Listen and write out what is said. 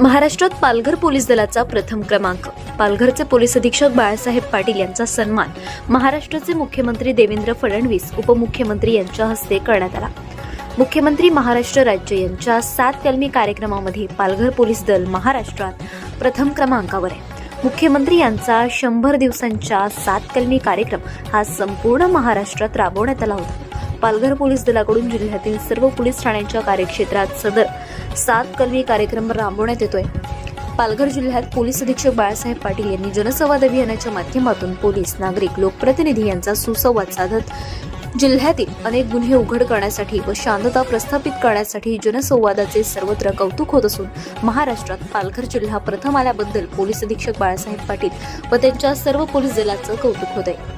महाराष्ट्रात पालघर पोलीस दलाचा प्रथम क्रमांक. पालघरचे पोलीस अधीक्षक बाळासाहेब पाटील यांचा सन्मान महाराष्ट्राचे मुख्यमंत्री देवेंद्र फडणवीस उपमुख्यमंत्री यांच्या हस्ते करण्यात आला. मुख्यमंत्री महाराष्ट्र राज्य यांच्या सात कलमी कार्यक्रमामध्ये पालघर पोलीस दल महाराष्ट्रात प्रथम क्रमांकावर आहे. मुख्यमंत्री यांचा शंभर दिवसांच्या सात कलमी कार्यक्रम हा संपूर्ण महाराष्ट्रात राबवण्यात आला होता. पालघर पोलीस दलाकडून जिल्ह्यातील सर्व पोलीस ठाण्यांच्या कार्यक्षेत्रात सदर सात कलमी कार्यक्रम राबवण्यात येतोय. पालघर जिल्ह्यात पोलीस अधीक्षक बाळासाहेब पाटील यांनी जनसंवाद अभियानाच्या माध्यमातून पोलीस नागरिक लोकप्रतिनिधी यांचा सुसंवाद साधत जिल्ह्यातील अनेक गुन्हे उघड करण्यासाठी व शांतता प्रस्थापित करण्यासाठी जनसंवादाचे सर्वत्र कौतुक होत असून महाराष्ट्रात पालघर जिल्हा प्रथम आल्याबद्दल पोलीस अधीक्षक बाळासाहेब पाटील व त्यांच्या सर्व पोलीस दलाचं कौतुक होत आहे